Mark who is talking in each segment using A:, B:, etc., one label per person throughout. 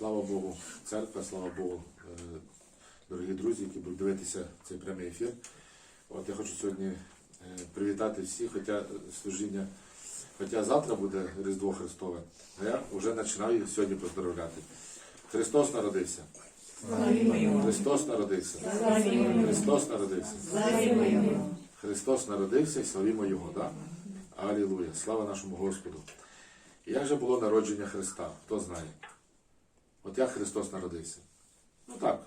A: Слава Богу, церква, слава Богу, е, дорогі друзі, які будуть дивитися цей прямий ефір. От я хочу сьогодні е, привітати всіх, хоча служіння, хоча завтра буде Різдво Христове, а я вже починаю сьогодні поздоровляти. Христос народився. Христос народився. Христос народився. Христос народився і славімо Його. Да? Алілуя! Слава нашому Господу! Як же було народження Христа? Хто знає? От як Христос народився? Ну так.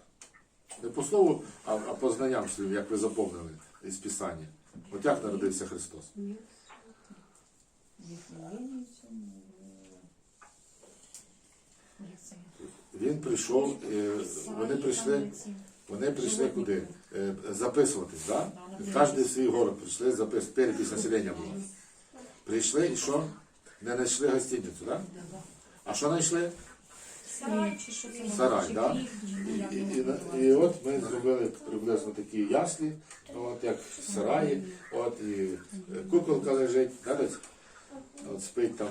A: Не по слову, а, а по знанням слів, як ви заповнили із Писання. От як народився Христос? Він прийшов, е, вони прийшли, вони прийшли куди? Е, Записуватись, так? Да? Кожен свій город прийшли записувати, перепись населення була. Прийшли і що? Не знайшли гостиницю, так? Да? А що знайшли?
B: Сарай чи що це?
A: Сарай, так? І, і, і, і от ми зробили приблизно такі яслі, от як в сараї, от і е, куколка лежить, да, десь? от спить там.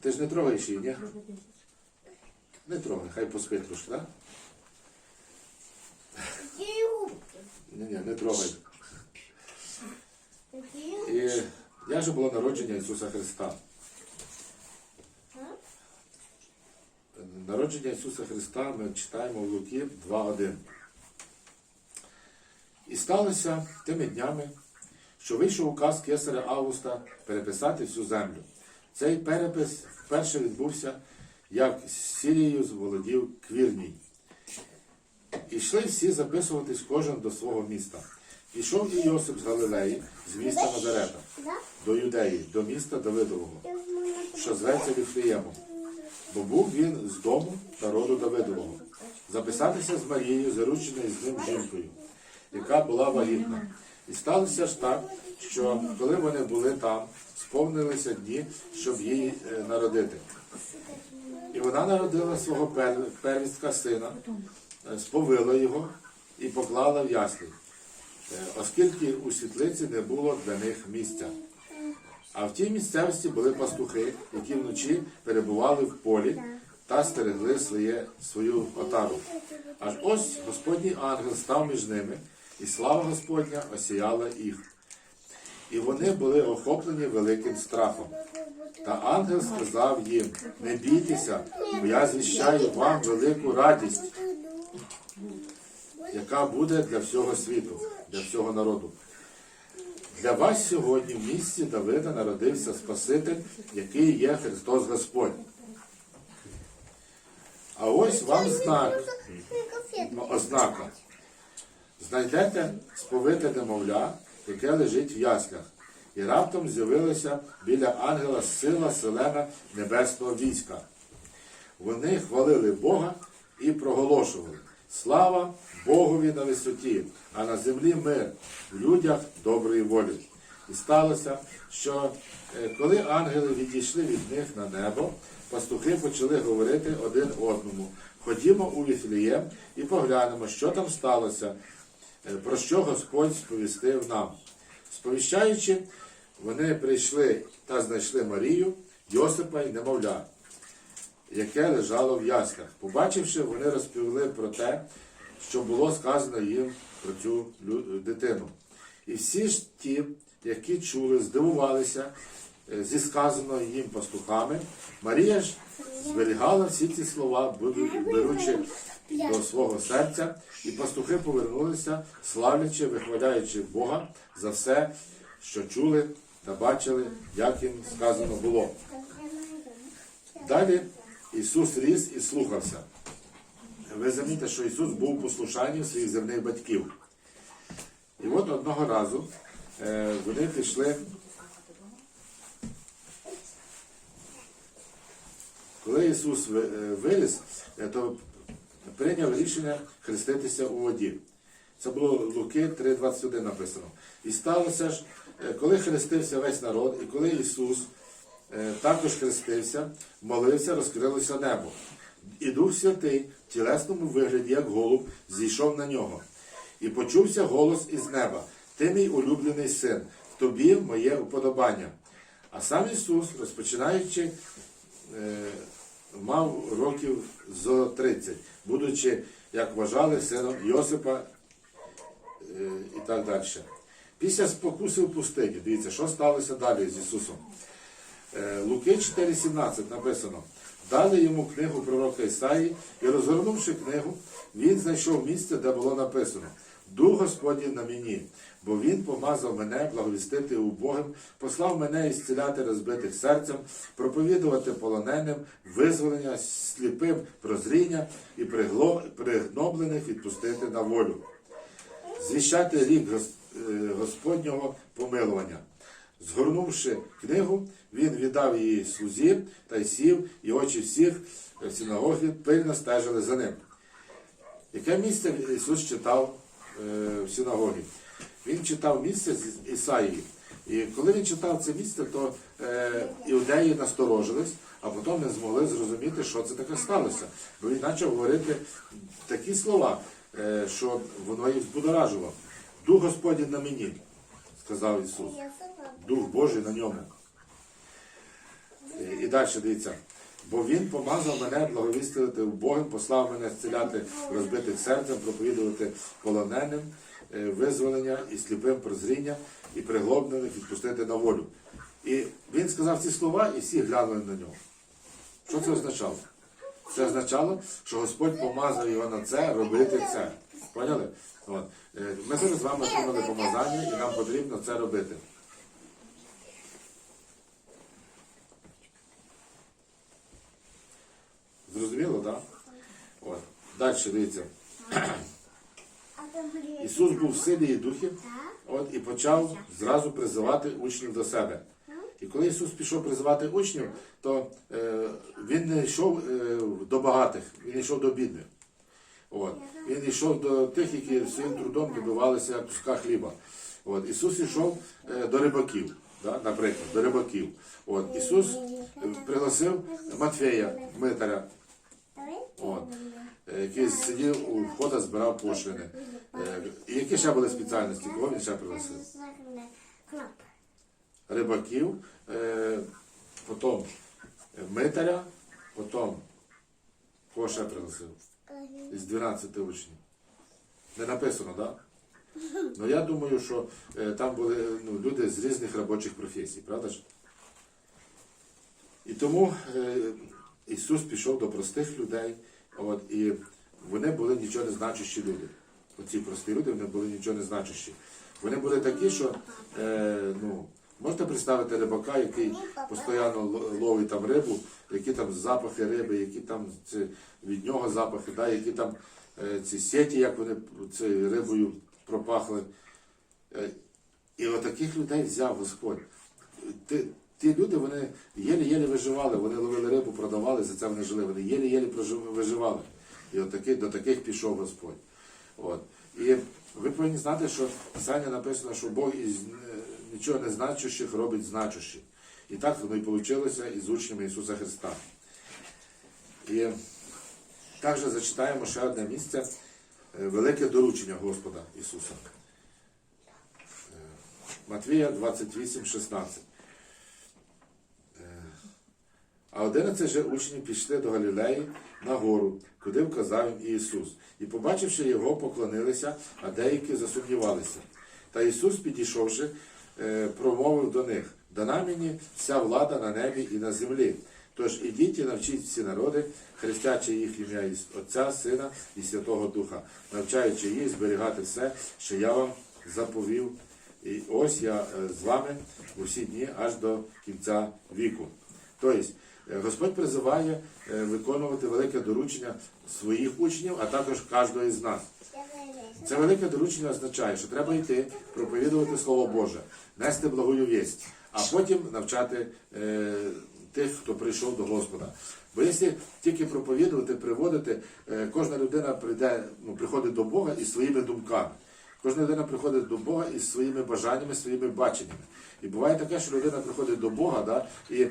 A: Ти ж не трогаєш її, ні? Не трогай, хай поспить трошки, так? Ні, ні, не трогай. І як же було народження Ісуса Христа? Народження Ісуса Христа ми читаємо в Луки 2.1. І сталося тими днями, що вийшов указ кесаря Августа переписати всю землю. Цей перепис вперше відбувся, як Сірією зволодів Квірній. І йшли всі записуватись кожен до свого міста. Ішов і Йосип з Галилеї, з міста Назарета, до Юдеї, до міста Давидового, що зветься Віфліємом. Бо був він з дому та роду Давидового. Записатися з Марією, зарученою з ним жінкою, яка була вагітна. І сталося ж так, що коли вони були там, сповнилися дні, щоб її е, народити. І вона народила свого первістка сина, е, сповила його і поклала в яслі, е, оскільки у світлиці не було для них місця. А в тій місцевості були пастухи, які вночі перебували в полі та стерегли своє, свою отару. Аж ось Господній ангел став між ними, і слава Господня осіяла їх. І вони були охоплені великим страхом. Та ангел сказав їм: не бійтеся, бо я звіщаю вам велику радість, яка буде для всього світу, для всього народу. Для вас сьогодні в місті Давида народився Спаситель, який є Христос Господь. А ось вам знак, ознака. Знайдете сповите немовля, яке лежить в яслях. І раптом з'явилася біля ангела сила селена небесного війська. Вони хвалили Бога і проголошували. Слава Богові на висоті, а на землі мир, в людях доброї волі. І сталося, що е, коли ангели відійшли від них на небо, пастухи почали говорити один одному: Ходімо у Віфлієм і поглянемо, що там сталося, е, про що Господь сповістив нам. Сповіщаючи, вони прийшли та знайшли Марію, Йосипа і немовля яке лежало в яслях. Побачивши, вони розповіли про те, що було сказано їм про цю дитину. І всі ж ті, які чули, здивувалися е, зі сказаного їм пастухами. Марія ж зберігала всі ці слова, беручи до свого серця, і пастухи повернулися, славлячи, вихваляючи Бога за все, що чули та бачили, як їм сказано було. Далі Ісус ріс і слухався. Ви замітите, що Ісус був у послушанні своїх земних батьків. І от одного разу е, вони пішли. Коли Ісус ви- е, е, то прийняв рішення хреститися у воді. Це було Луки 3,21 написано. І сталося ж, коли хрестився весь народ, і коли Ісус також хрестився, молився, розкрилося небо. І Дух Святий в тілесному вигляді, як голуб, зійшов на нього. І почувся голос із неба: Ти мій улюблений син, тобі моє уподобання. А сам Ісус, розпочинаючи е, мав років зо 30, будучи, як вважали, сином Йосипа е, і так далі. Після спокуси в пустині, дивіться, що сталося далі з Ісусом. Е, Луки 4,17 написано. Дали йому книгу пророка Ісаї, і розгорнувши книгу, він знайшов місце, де було написано Дух Господній на мені, бо він помазав мене благовістити убогим, послав мене ісціляти розбитих серцем, проповідувати полоненим, визволення сліпим прозріння і пригноблених відпустити на волю звіщати рік е, Господнього помилування. Згорнувши книгу, він віддав її слузі та й сів, і очі всіх в синагогі пильно стежили за ним. Яке місце Ісус читав е, в синагогі? Він читав місце з Ісаїї. І коли він читав це місце, то е, іудеї насторожились, а потім не змогли зрозуміти, що це таке сталося. Бо він почав говорити такі слова, е, що воно їх збудоражувало. Дух Господень на мені, сказав Ісус. Дух Божий на ньому. І далі дивіться. Бо він помазав мене благовістити Богом, послав мене зціляти розбитих серцем, проповідувати полоненим, е, визволення і сліпим прозріння, і приглоблених відпустити на волю. І він сказав ці слова, і всі глянули на нього. Що це означало? Це означало, що Господь помазав його на це, робити це. Поняли? От. Е, Ми зараз з вами отримали помазання, і нам потрібно це робити. Зрозуміло, так? От. Далі дивіться. Ісус був в силі і духі, от, і почав зразу призивати учнів до себе. І коли Ісус пішов призивати учнів, то е, Він не йшов е, до багатих, Він йшов до бідних. От. Він йшов до тих, які своїм трудом добивалися куска хліба. От. Ісус йшов е, до рибаків, да? наприклад, до рибаків. От. Ісус е, пригласив Матфея, митаря, От. е, який сидів у входа, збирав пошлини. Які ще були спеціальності? Кого він ще пригласив? Рибаків, потім митаря, потім кого ще пригласив? Із 12 учнів. Не написано, так? Ну я думаю, що е, там були ну, люди з різних робочих професій, правда ж? І тому е, Ісус пішов до простих людей, от, і вони були нічого не значущі люди. Оці прості люди вони були нічого не значущі. Вони були такі, що е, ну, можете представити рибака, який постійно ловить там рибу, які там запахи риби, які там це, від нього запахи, да, які там е, ці сеті, як вони цією рибою пропахли. Е, і отаких людей взяв Господь. Ті, ті люди, вони єлі-єлі виживали, вони ловили рибу, продавали, за це вони жили, вони єлі-єлі виживали. І от таки, до таких пішов Господь. От. І ви повинні знати, що в Писанні написано, що Бог із е, нічого не значущих робить значущих. І так воно і вийшло із учнями Ісуса Христа. І також зачитаємо ще одне місце е, велике доручення Господа Ісуса. Е, Матвія 28, 16. Е, А одинадцять же учнів пішли до Галілеї на гору, куди вказав їм Ісус. І, побачивши його, поклонилися, а деякі засумнівалися. Та Ісус, підійшовши, промовив до них: Дана мені вся влада на небі і на землі. Тож ідіть і навчіть всі народи, хрестячи їх ім'я Отця, Сина і Святого Духа, навчаючи їх зберігати все, що я вам заповів. І ось я е, з вами у всі дні аж до кінця віку. Тобто, е, Господь призиває е, виконувати велике доручення своїх учнів, а також кожного із нас. Це велике доручення означає, що треба йти, проповідувати Слово Боже, нести благою вість, а потім навчати е, тих, хто прийшов до Господа. Бо якщо тільки проповідувати, приводити, е, кожна людина прийде, ну, приходить до Бога із своїми думками. Кожна людина приходить до Бога із своїми бажаннями, своїми баченнями. І буває таке, що людина приходить до Бога да, і е,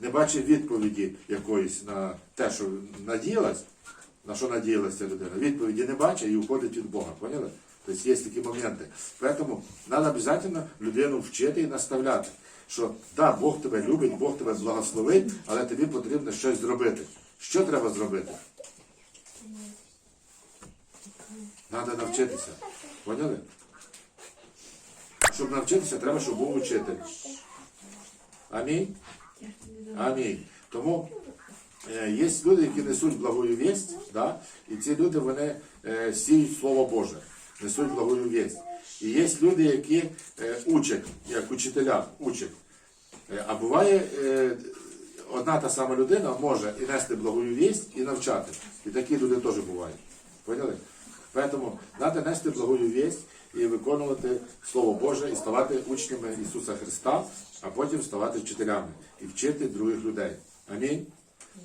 A: не бачить відповіді якоїсь на те, що надіялась, на що надіялася людина. Відповіді не бачить і уходить від Бога. Поняли? Тобто є такі моменти. Тому треба обов'язково людину вчити і наставляти. що да, Бог тебе любить, Бог тебе благословить, але тобі потрібно щось зробити. Що треба зробити? Треба навчитися. Поняли? Щоб навчитися, треба, щоб був учитель. Амінь. Амінь. Тому е, є люди, які несуть благою вість, да? і ці люди вони е, сіють Слово Боже, несуть благою вість. І є люди, які е, учать, як учителя, учать. А буває, одна та сама людина може і нести благою вість, і навчати. І такі люди теж бувають. Поняли? Тому треба нести благою вість і виконувати Слово Боже, і ставати учнями Ісуса Христа, а потім ставати вчителями і вчити других людей. Амінь.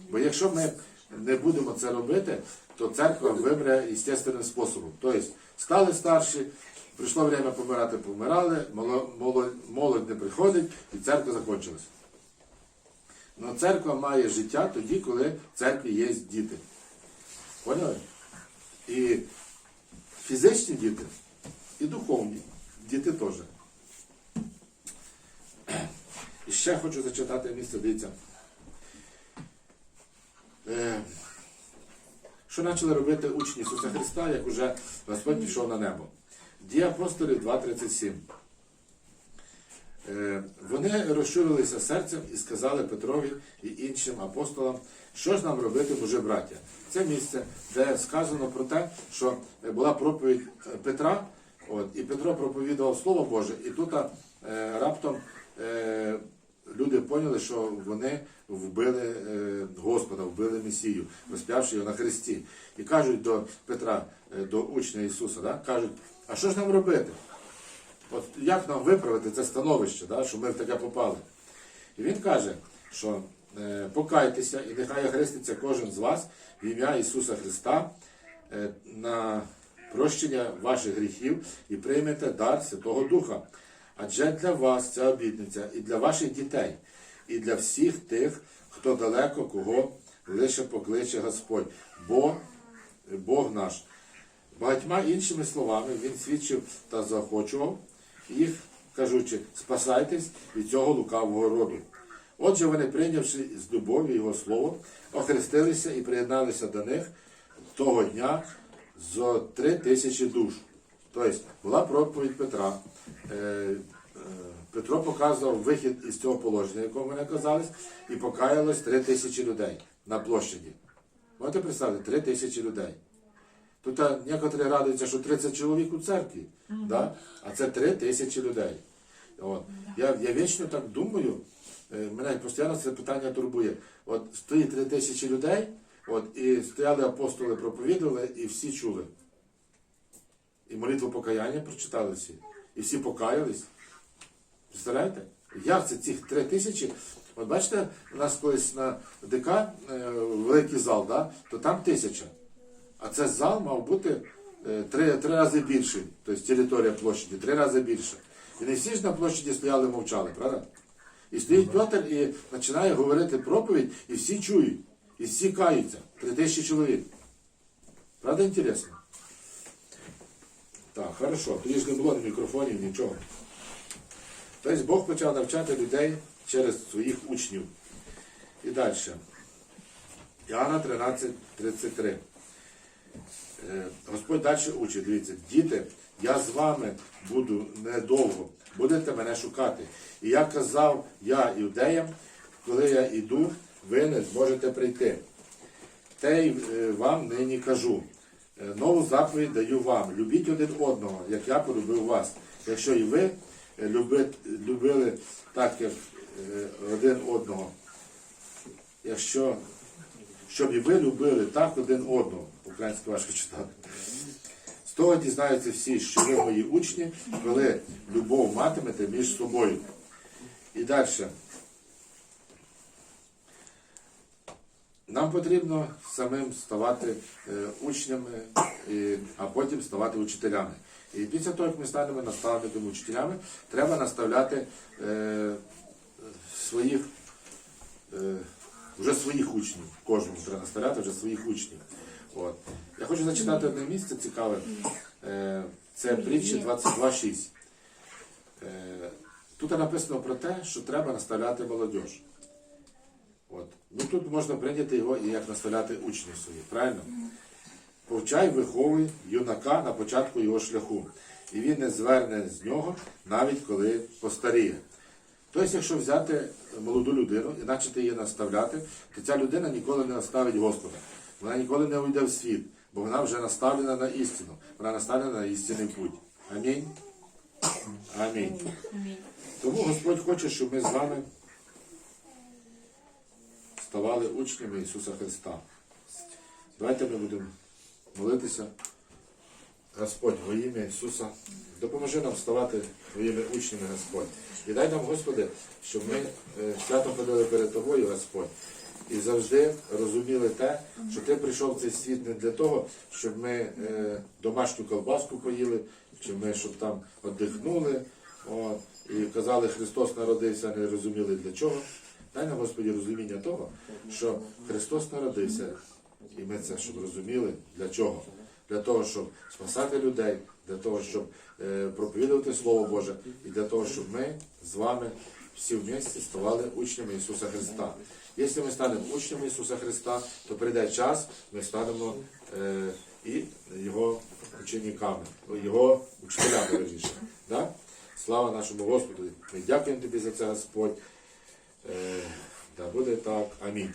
A: Бо якщо ми не будемо це робити, то церква вимре естественним способом. Тобто стали старші, прийшло время помирати, помирали, моло- моло- молодь не приходить, і церква закончилась. Но церква має життя тоді, коли в церкві є діти. Поняли? І фізичні діти, і духовні діти теж. І ще хочу зачитати місце, дивіться. Е, Що почали робити учні Ісуса Христа, як уже Господь пішов на небо? Дія апостолів 2.37. Е, Вони розчулилися серцем і сказали Петрові і іншим апостолам, що ж нам робити, мужи браття. Це місце, де сказано про те, що була проповідь Петра, от, і Петро проповідував Слово Боже, і тут е, раптом е, люди поняли, що вони вбили е, Господа, вбили Месію, розп'явши його на хресті. І кажуть до Петра, е, до учня Ісуса, да, кажуть, а що ж нам робити? От як нам виправити це становище, да, що ми в таке попали? І він каже, що е, покайтеся і нехай хреститься кожен з вас в ім'я Ісуса Христа е, на прощення ваших гріхів і приймете дар Святого Духа. Адже для вас ця обітниця і для ваших дітей, і для всіх тих, хто далеко, кого лише покличе Господь, бо Бог наш. Багатьма іншими словами він свідчив та заохочував їх, кажучи, спасайтесь від цього лукавого роду. Отже, вони, прийнявши з любов'ю його слово, охрестилися і приєдналися до них того дня зо три тисячі душ. Тобто була проповідь Петра. Е, е, Петро показував вихід із цього положення, якому вони оказались, і покаялось три тисячі людей на площаді. Можете представити, три тисячі людей. Тут некоторі радуються, що 30 чоловік у церкві, да? а це 3 тисячі людей. От. Я, я вічно так думаю, е, мене постійно це питання турбує. От стоїть 3 тисячі людей, от, і стояли апостоли, проповідували, і всі чули. І молитву покаяння прочитали всі. І всі покаялись. Представляєте? Як це цих три тисячі? От бачите, у нас колись на ДК е, великий зал, да? то там тисяча. А це зал мав бути е, три, три рази більший, тобто територія площаді, три рази більше. І не всі ж на площаді стояли мовчали, правда? І стоїть Петр і починає говорити проповідь, і всі чують, і всі каються. Три тисячі чоловік. Правда, інтересно? Так, хорошо. Тоді ж не було ні мікрофонів, нічого. Тобто Бог почав навчати людей через своїх учнів. І далі. Іоанна 13, 33. Е, Господь далі учить, дивіться, діти, я з вами буду недовго, будете мене шукати. І я казав я іудеям, коли я йду, ви не зможете прийти. Те й е, вам нині кажу. Е, Нову заповідь даю вам. Любіть один одного, як я полюбив вас. Якщо і ви е, любили так, як один одного. Якщо щоб і ви любили так один одного. Українською важко читати. З того дізнаються всі, що ви мої учні, коли любов матимете між собою. І далі. Нам потрібно самим ставати е, учнями, а потім ставати учителями. І після того, як ми станемо наставниками учителями, треба наставляти е, своїх е, вже своїх учнів. Кожному треба наставляти вже своїх учнів. От. Я хочу зачитати одне місце цікаве. Це притчі 22.6. Е, Тут написано про те, що треба наставляти молодіж. Ну тут можна прийняти його і як наставляти учнів своїх, правильно? Повчай, виховуй юнака на початку його шляху, і він не зверне з нього, навіть коли постаріє. Тобто, якщо взяти молоду людину і почати її наставляти, то ця людина ніколи не наставить Господа. Вона ніколи не уйде в світ, бо вона вже наставлена на істину. Вона наставлена на істинний путь. Амінь. Амінь. Тому Господь хоче, щоб ми з вами ставали учнями Ісуса Христа. Давайте ми будемо молитися. Господь, во ім'я Ісуса, допоможи нам ставати твоїми учнями, Господь. І дай нам, Господи, щоб ми е, свято ходили перед Тобою, Господь, і завжди розуміли те, що Ти прийшов в цей світ не для того, щоб ми е, домашню колбаску поїли, чи ми щоб там віддихнули, і казали, Христос народився, не розуміли для чого. Дай нам, Господі, розуміння того, що Христос народився, і ми це щоб розуміли для чого для того, щоб спасати людей, для того, щоб е, проповідувати Слово Боже, і для того, щоб ми з вами всі вместе ставали учнями Ісуса Христа. Якщо ми станемо учнями Ісуса Христа, то прийде час, ми станемо е, і Його учениками, Його учителями, верніше. Да? Слава нашому Господу! Ми дякуємо Тобі за це, Господь. Е, да буде так. Амінь.